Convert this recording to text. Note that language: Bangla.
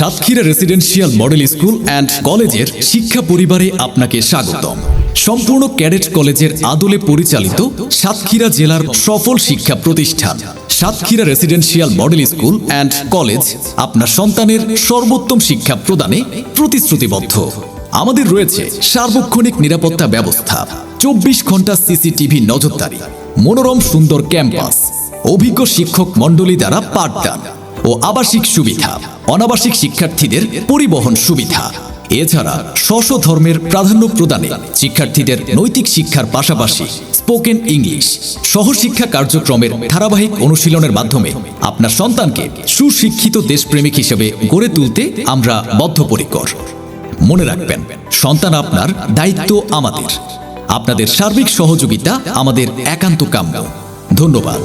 Satkhira residential model school and কলেজের শিক্ষা পরিবারে আপনাকে স্বাগতম। সম্পূর্ণ ক্যাডেট কলেজের আদলে পরিচালিত সাতক্ষীরা জেলার সফল শিক্ষা প্রতিষ্ঠান। Satkhira residential model school and college আপনার সন্তানের সর্বোত্তম শিক্ষা প্রদানে প্রতিশ্রুতিবদ্ধ। আমাদের রয়েছে সার্বক্ষণিক নিরাপত্তা ব্যবস্থা, চব্বিশ ঘণ্টা সিসিটিভি নজরদারি, মনোরম সুন্দর ক্যাম্পাস, অভিজ্ঞ শিক্ষক মণ্ডলী দ্বারা পাঠদান ও আবাসিক সুবিধা। অনাবাসিক শিক্ষার্থীদের পরিবহন সুবিধা। এছাড়া স্ব ধর্মের প্রাধান্য প্রদানে শিক্ষার্থীদের নৈতিক শিক্ষার পাশাপাশি স্পোকেন ইংলিশ সহশিক্ষা কার্যক্রমের ধারাবাহিক অনুশীলনের মাধ্যমে আপনার সন্তানকে সুশিক্ষিত দেশপ্রেমিক হিসেবে গড়ে তুলতে আমরা বদ্ধপরিকর। মনে রাখবেন, সন্তান আপনার দায়িত্ব আমাদের। আপনাদের সার্বিক সহযোগিতা আমাদের একান্ত কাম্য। ধন্যবাদ।